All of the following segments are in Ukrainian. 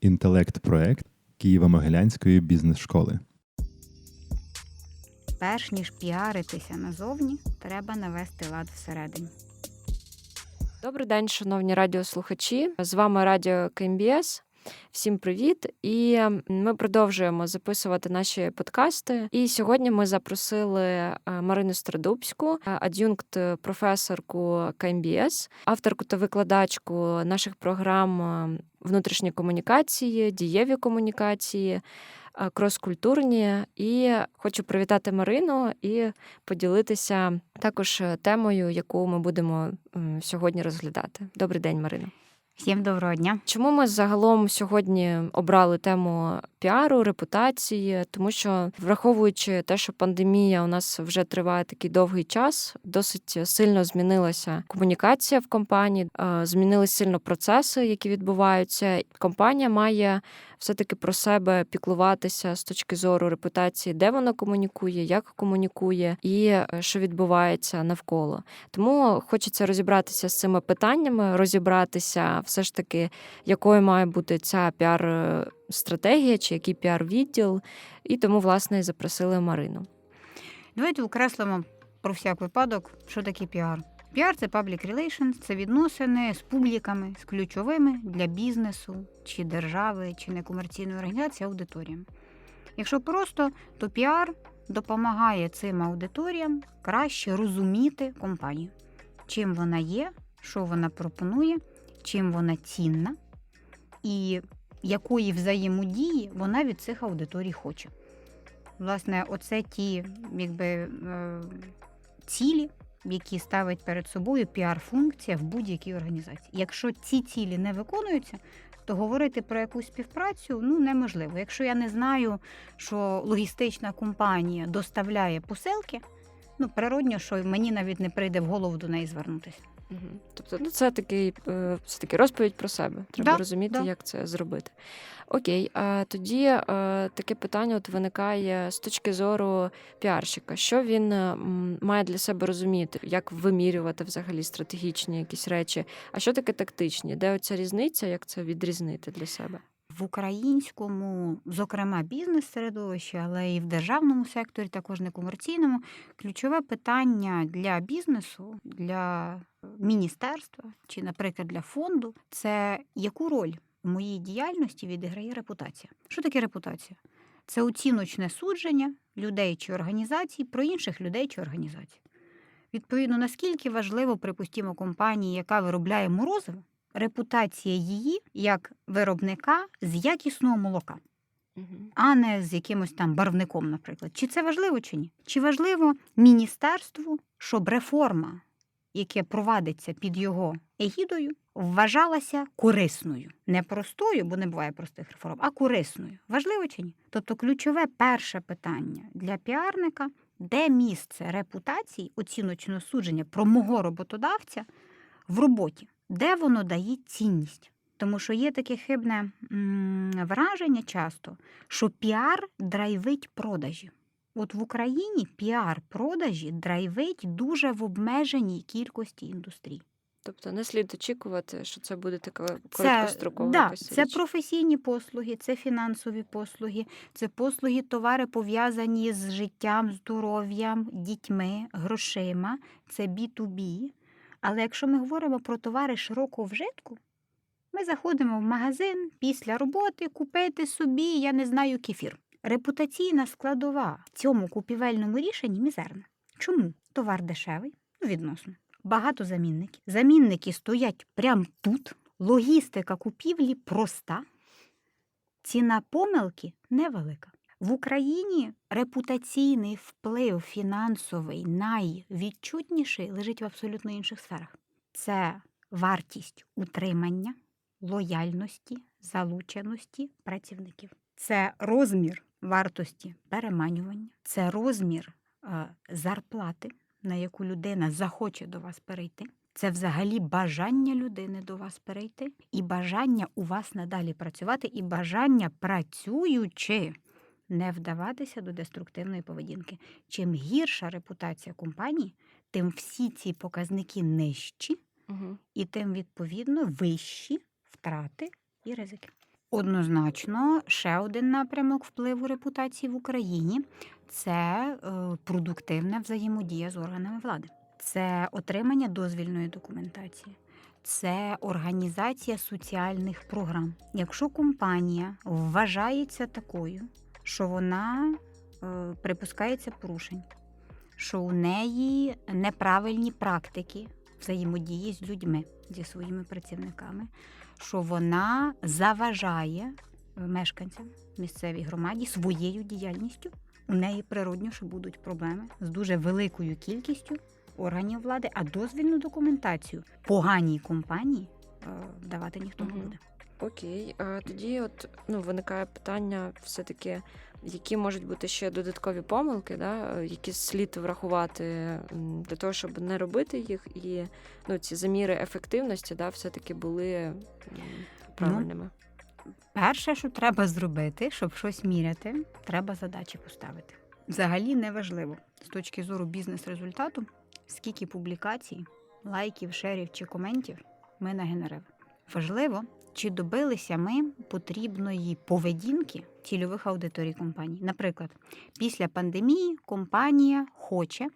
інтелект-проект Києво-Могилянської бізнес-школи. Перш ніж піаритися назовні, треба навести лад всередині. Добрий день, шановні радіослухачі. З вами Радіо КМБС. Всім привіт! І ми продовжуємо записувати наші подкасти. І сьогодні ми запросили е, Марину Страдубську, е, ад'юнкт професорку КМБС, авторку та викладачку наших програм е, внутрішні комунікації, дієві комунікації, е, кроскультурні. І хочу привітати Марину і поділитися також темою, яку ми будемо сьогодні розглядати. Добрий день, Марина. Всім доброго дня. Чому ми загалом сьогодні обрали тему піару, репутації? Тому що, враховуючи те, що пандемія у нас вже триває такий довгий час, досить сильно змінилася комунікація в компанії, е, змінились сильно процеси, які відбуваються. Компанія має все-таки про себе піклуватися з точки зору репутації, де вона комунікує, як комунікує і е, що відбувається навколо. Тому хочеться розібратися з цими питаннями, розібратися все ж таки, якою має бути ця піар-стратегія чи який піар-відділ. І тому, власне, запросили Марину. Давайте окреслимо про всяк випадок, що таке піар. Піар це public relations, це відносини з публіками, з ключовими для бізнесу, чи держави, чи некомерційної організації аудиторіями. Якщо просто, то піар допомагає цим аудиторіям краще розуміти компанію, чим вона є, що вона пропонує, чим вона цінна і якої взаємодії вона від цих аудиторій хоче. Власне, оце ті якби, е, цілі, які ставить перед собою піар-функція в будь-якій організації. Якщо ці цілі не виконуються, то говорити про якусь співпрацю ну неможливо. Якщо я не знаю, що логістична компанія доставляє посилки, ну природньо, що мені навіть не прийде в голову до неї звернутися. Мгм. Тобто, ну це такий е, все таки розповідь про себе. Треба Да, розуміти, да. як це зробити. Окей, а тоді е, таке питання от виникає з точки зору піарщика. Що він е, має для себе розуміти, як вимірювати взагалі стратегічні якісь речі? А що таке тактичні? Де оця різниця, як це відрізнити для себе? В українському, зокрема, бізнес-середовищі, але і в державному секторі, також некомерційному, ключове питання для бізнесу, для міністерства чи, наприклад, для фонду це яку роль в моїй діяльності відіграє репутація. Що таке репутація? Це оціночне судження людей чи організацій про інших людей чи організацій. Відповідно, наскільки важливо, припустімо, компанії, яка виробляє морозиво, репутація її як виробника з якісного молока, а не з якимось там барвником, наприклад. Чи це важливо чи ні? Чи важливо міністерству, щоб реформа, яка провадиться під його егідою, вважалася корисною, не простою, бо не буває простих реформ, а корисною. Важливо чи ні? Тобто, ключове перше питання для піарника. Де місце репутації, оціночного судження про мого роботодавця в роботі? Де воно дає цінність. Тому що є таке хибне враження часто, що піар драйвить продажі. От в Україні піар продажі драйвить дуже в обмеженій кількості індустрій. Тобто не слід очікувати, що це буде така короткострокова да, якась це річ. професійні послуги, це фінансові послуги, це послуги, товари пов'язані з життям, здоров'ям, дітьми, грошима, це B2B. Але якщо ми говоримо про товари широкого вжитку, ми заходимо в магазин після роботи купити собі, я не знаю, кефір. Репутаційна складова в цьому купівельному рішенні мізерна. Чому? Товар дешевий, ну, відносно. Багато замінників. Замінники стоять прямо тут. Логістика купівлі проста. Ціна помилки невелика. В Україні репутаційний вплив фінансовий найвідчутніший лежить в абсолютно інших сферах. Це вартість утримання, лояльності, залученості працівників. Це розмір вартості переманювання, це розмір е, зарплати, на яку людина захоче до вас перейти. Це взагалі бажання людини до вас перейти, і бажання у вас надалі працювати, і бажання працюючи не вдаватися до деструктивної поведінки. Чим гірша репутація компанії, тим всі ці показники нижчі, Угу. і тим відповідно вищі втрати і ризики. Однозначно, ще один напрямок впливу репутації в Україні це е, продуктивна взаємодія з органами влади, це отримання дозвільної документації, це організація соціальних програм. Якщо компанія вважається такою, що вона е, припускається порушень, що у неї неправильні практики взаємодії з людьми, зі своїми працівниками, що вона заважає е, мешканцям місцевій громаді своєю діяльністю. У неї природньо, що будуть проблеми з дуже великою кількістю органів влади, а дозвільну документацію поганій компанії е, давати ніхто не буде. Окей, а тоді от ну виникає питання, все-таки, які можуть бути ще додаткові помилки, да, які слід врахувати для того, щоб не робити їх, і ну, ці заміри ефективності, да, все-таки були м, правильними. Перше, що треба зробити, щоб щось міряти, треба задачі поставити. Взагалі неважливо з точки зору бізнес-результату, скільки публікацій, лайків, шерів чи коментів ми нагенерили. Важливо, чи добилися ми потрібної поведінки цільових аудиторій компаній. Наприклад, після пандемії компанія хоче,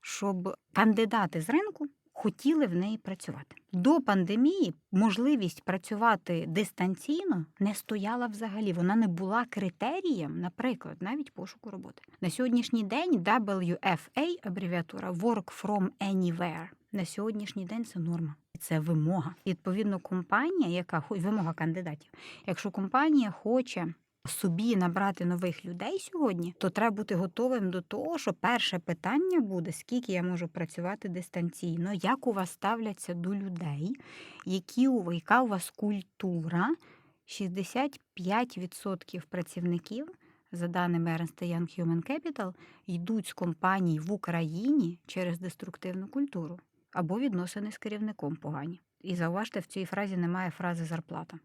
щоб кандидати з ринку хотіли в неї працювати. До пандемії можливість працювати дистанційно не стояла взагалі. Вона не була критерієм, наприклад, навіть пошуку роботи. На сьогоднішній день WFA, абревіатура Work from Anywhere, на сьогоднішній день це норма. Це вимога. Відповідно, компанія, яка вимога кандидатів, якщо компанія хоче собі набрати нових людей сьогодні, то треба бути готовим до того, що перше питання буде: скільки я можу працювати дистанційно, як у вас ставляться до людей, які у яка у вас культура. 65% працівників, за даними Ernst Young Human Capital, йдуть з компаній в Україні через деструктивну культуру або відносини з керівником погані. І зауважте, в цій фразі немає фрази зарплата.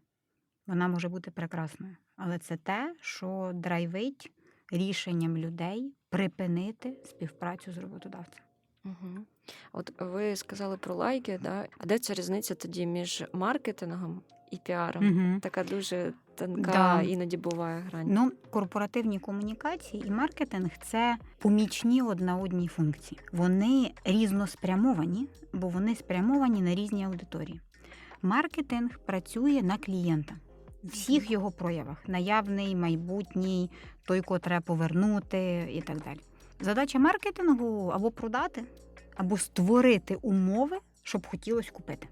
Вона може бути прекрасною, але це те, що драйвить рішенням людей припинити співпрацю з роботодавцем. Угу. От ви сказали про лайки, да? а де ця різниця тоді між маркетингом і піаром? Угу. Така дуже тонка Да. іноді буває грань. Ну, корпоративні комунікації і маркетинг це помічні одна одній функції. Вони різноспрямовані, бо вони спрямовані на різні аудиторії. Маркетинг працює на клієнта всіх його проявах: наявний, майбутній, той, кого треба повернути і так далі. Задача маркетингу або продати, або створити умови, щоб хотілося купити.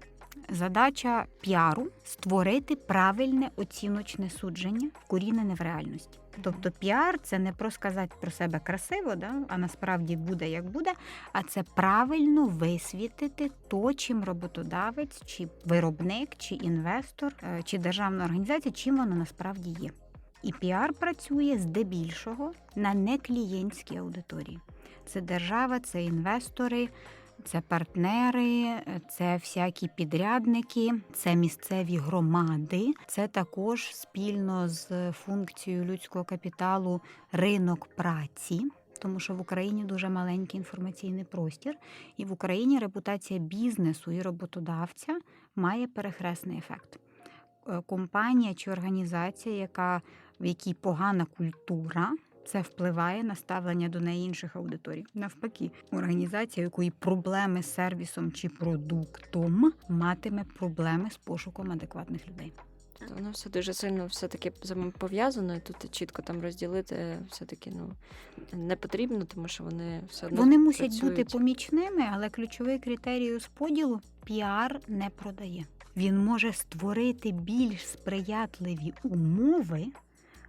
Задача піару створити правильне оціночне судження, вкорінене в реальності. Тобто піар це не про сказати про себе красиво, да? а насправді буде як буде, а це правильно висвітити то, чим роботодавець, чи виробник, чи інвестор, е, чи державна організація, чим воно насправді є. І піар працює здебільшого на неклієнтській аудиторії. Це держава, це інвестори, це партнери, це всякі підрядники, це місцеві громади, це також спільно з функцією людського капіталу ринок праці. Тому що в Україні дуже маленький інформаційний простір, і в Україні репутація бізнесу і роботодавця має перехресний ефект. Е, Компанія чи організація, яка в якій погана культура, це впливає на ставлення до неї інших аудиторій. Навпаки, організація, якої проблеми з сервісом чи продуктом, матиме проблеми з пошуком адекватних людей. Воно все дуже сильно все-таки взаємопов'язано, і тут чітко там розділити все-таки ну, не потрібно, тому що вони все одно Вони мусять бути помічними, але ключовий критерій розподілу піар не продає. Він може створити більш сприятливі умови,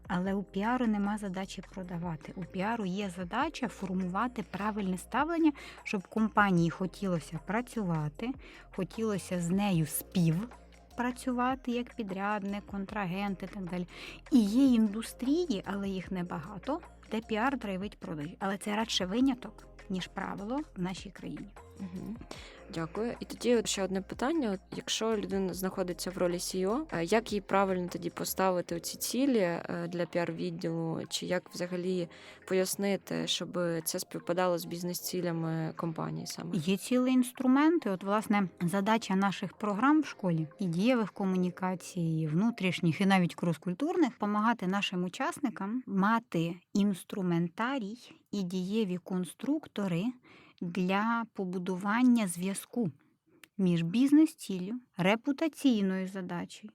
але у піару нема задачі продавати. У піару є задача формувати правильне ставлення, щоб компанії хотілося працювати, хотілося з нею співпрацювати як підрядник, контрагент і так далі. І є індустрії, але їх небагато, де піар драйвить продажі. Але це радше виняток, ніж правило в нашій країні. Угу. Дякую. І тоді ще одне питання: якщо людина знаходиться в ролі CEO, е, як їй правильно тоді поставити ці цілі е, для піар-відділу, чи як взагалі пояснити, щоб це співпадало з бізнес-цілями компанії саме? Є цілі інструменти. От, власне, задача наших програм в школі і дієвих комунікацій, і внутрішніх, і навіть крос-культурних допомагати нашим учасникам мати інструментарій і дієві конструктори для побудування зв'язку між бізнес-ціллю, репутаційною задачею,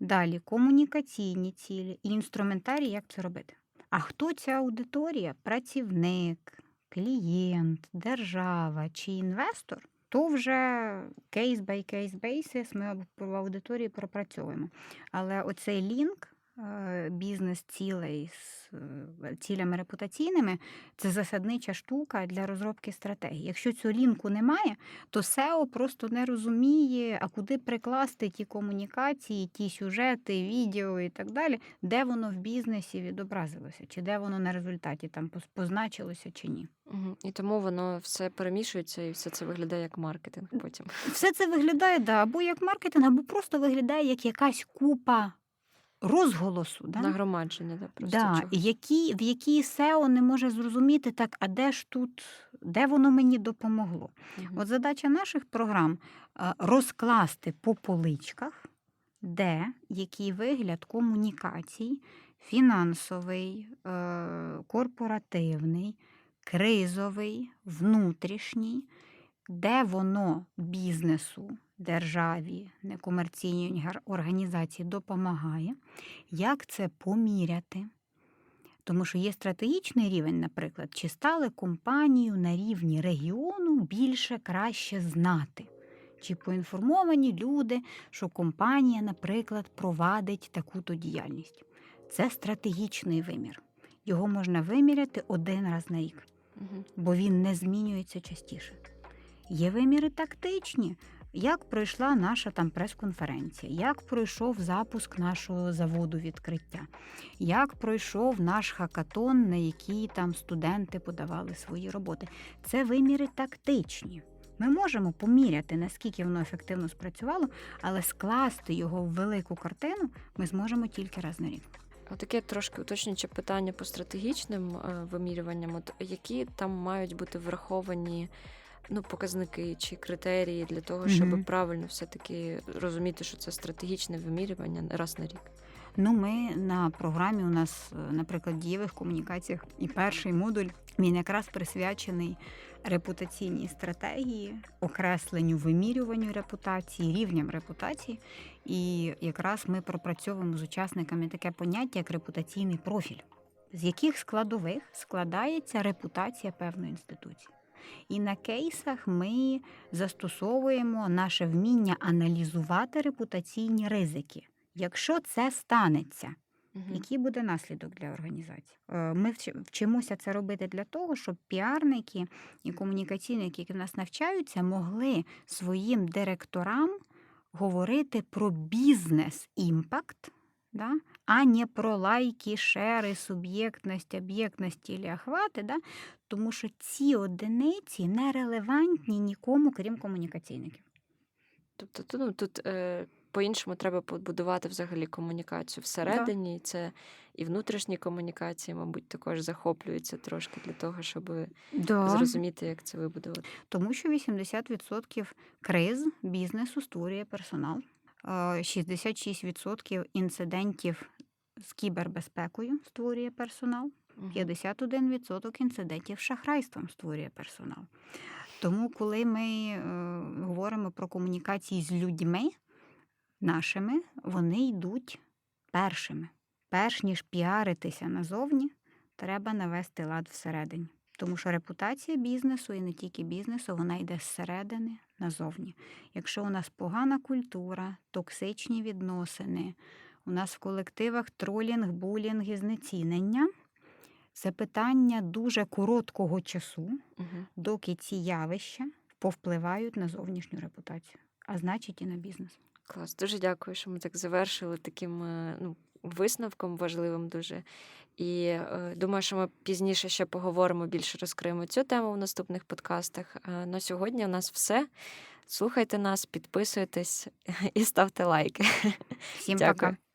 далі комунікаційні цілі і інструментарій, як це робити. А хто ця аудиторія? Працівник, клієнт, держава чи інвестор, то вже кейс бай кейс бейсис ми в аудиторії пропрацьовуємо. Але оцей лінк е, бізнес-цілей з е, цілями репутаційними це засаднича штука для розробки стратегії. Якщо цього лінку немає, то SEO просто не розуміє, а куди прикласти ті комунікації, ті сюжети, відео і так далі, де воно в бізнесі відобразилося, чи де воно на результаті там поз- позначилося чи ні. Угу. І тому воно все перемішується, і все це виглядає як маркетинг потім. Все це виглядає да, або як маркетинг, або просто виглядає як якась купа розголосу. Да? Нагромадження, да, просто Да, які, в якій SEO не може зрозуміти, так, а де ж тут, де воно мені допомогло? Мгм. От задача наших програм е, розкласти по поличках, де який вигляд комунікацій, фінансовий, е, корпоративний, кризовий, внутрішній, де воно бізнесу, державі, некомерційній організації допомагає, як це поміряти. Тому що є стратегічний рівень, наприклад, чи стали компанію на рівні регіону більше краще знати, чи поінформовані люди, що компанія, наприклад, провадить таку-то діяльність. Це стратегічний вимір. Його можна виміряти один раз на рік, бо він не змінюється частіше. Є виміри тактичні. Як пройшла наша там прес-конференція, як пройшов запуск нашого заводу відкриття, як пройшов наш хакатон, на який там студенти подавали свої роботи. Це виміри тактичні. Ми можемо поміряти, наскільки воно ефективно спрацювало, але скласти його в велику картину ми зможемо тільки раз на рік. Таке трошки уточнююче питання по стратегічним е, вимірюванням. От які там мають бути враховані ну, показники чи критерії для того, щоб Мгм. правильно все-таки розуміти, що це стратегічне вимірювання раз на рік. Ну, ми на програмі у нас, е, наприклад, дієвих комунікаціях, і перший модуль він якраз присвячений репутаційній стратегії, окресленню, вимірюванню репутації, рівням репутації. І якраз ми пропрацьовуємо з учасниками таке поняття, як репутаційний профіль, з яких складових складається репутація певної інституції. І на кейсах ми застосовуємо наше вміння аналізувати репутаційні ризики. Якщо це станеться, Мгм. який буде наслідок для організації? Е, Ми вч- вчимося це робити для того, щоб піарники і комунікаційники, які в нас навчаються, могли своїм директорам говорити про бізнес-імпакт, да? А не про лайки, шери, суб'єктність, об'єктність і охвати, да? тому що ці одиниці не релевантні нікому, крім комунікаційників. Тобто тут, ну, тут е, по-іншому треба побудувати взагалі комунікацію всередині. і Це і внутрішні комунікації, мабуть, також захоплюються трошки для того, щоб Да. зрозуміти, як це вибудувати. Тому що 80% криз бізнесу створює персонал. Е, 66% інцидентів з кібербезпекою створює персонал. 51% інцидентів з шахрайством створює персонал. Тому, коли ми е, говоримо про комунікації з людьми нашими, вони йдуть першими. Перш ніж піаритися назовні, треба навести лад всередині. Тому що репутація бізнесу і не тільки бізнесу, вона йде зсередини назовні. Якщо у нас погана культура, токсичні відносини, у нас в колективах тролінг, булінг і знецінення, це питання дуже короткого часу, Мгм. доки ці явища повпливають на зовнішню репутацію, а значить і на бізнес. Клас, дуже дякую, що ми так завершили таким е, ну, висновком важливим дуже. І е, думаю, що ми пізніше ще поговоримо, більше розкриємо цю тему в наступних подкастах. Е, На сьогодні у нас все. Слухайте нас, підписуйтесь і ставте лайки. Всім Дякую. пока.